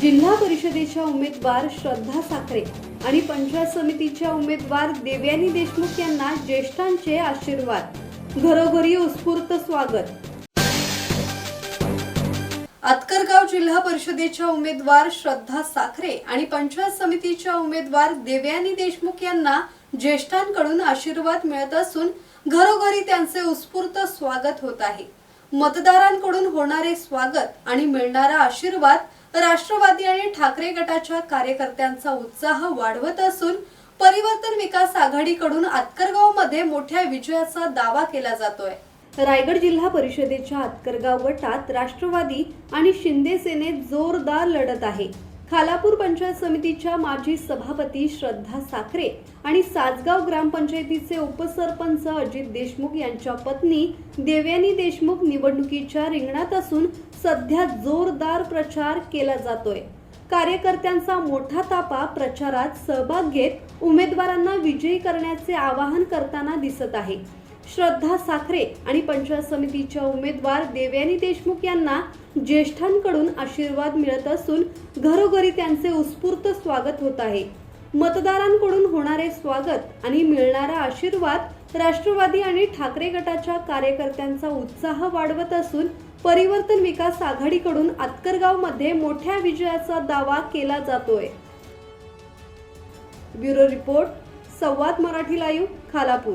जिल्हा परिषदेच्या उमेदवार श्रद्धा साखरे आणि पंचायत समितीच्या उमेदवार देवयानी देशमुख यांना ज्येष्ठांचे आशीर्वाद. घरोघरी उत्स्फूर्त स्वागत. आतकरगाव जिल्हा परिषदेच्या उमेदवार श्रद्धा साखरे आणि पंचायत समितीच्या उमेदवार देवयानी देशमुख यांना ज्येष्ठांकडून आशीर्वाद मिळत असून घरोघरी त्यांचे उत्स्फूर्त स्वागत होत आहे. मतदारांकडून होणारे स्वागत आणि मिळणारा आशीर्वाद राष्ट्रवादी आणि ठाकरे गटाच्या कार्यकर्त्यांचा उत्साह वाढवत असून परिवर्तन विकास आघाडीकडून आतकरगावमध्ये मोठ्या विजयाचा दावा केला जातोय. रायगड जिल्हा परिषदेच्या आतकरगाव गटात राष्ट्रवादी आणि शिंदे सेनेत जोरदार लढत आहे. खालापूर पंचायत समितीच्या माजी सभापती श्रद्धा साखरे आणि सासगाव ग्रामपंचायतीचे उपसरपंच अजित देशमुख यांच्या पत्नी देवयानी देशमुख निवडणुकीच्या रिंगणात असून सध्या जोरदार प्रचार केला जातोय. कार्यकर्त्यांचा मोठा तापा प्रचारात सहभाग घेत उमेदवारांना विजयी करण्याचे आवाहन करताना दिसत आहे. श्रद्धा साखरे आणि पंचायत समितीच्या उमेदवार देवयानी देशमुख यांना ज्येष्ठांकडून आशीर्वाद मिळत असून घरोघरी त्यांचे उत्स्फूर्त स्वागत होत आहे. मतदारांकडून होणारे स्वागत आणि मिळणारा आशीर्वाद राष्ट्रवादी आणि ठाकरे गटाच्या कार्यकर्त्यांचा उत्साह वाढवत असून परिवर्तन विकास आघाडीकडून आतकरगावमध्ये मोठ्या विजयाचा दावा केला जातोय. Bureau report Samvad Marathi live Khalapur.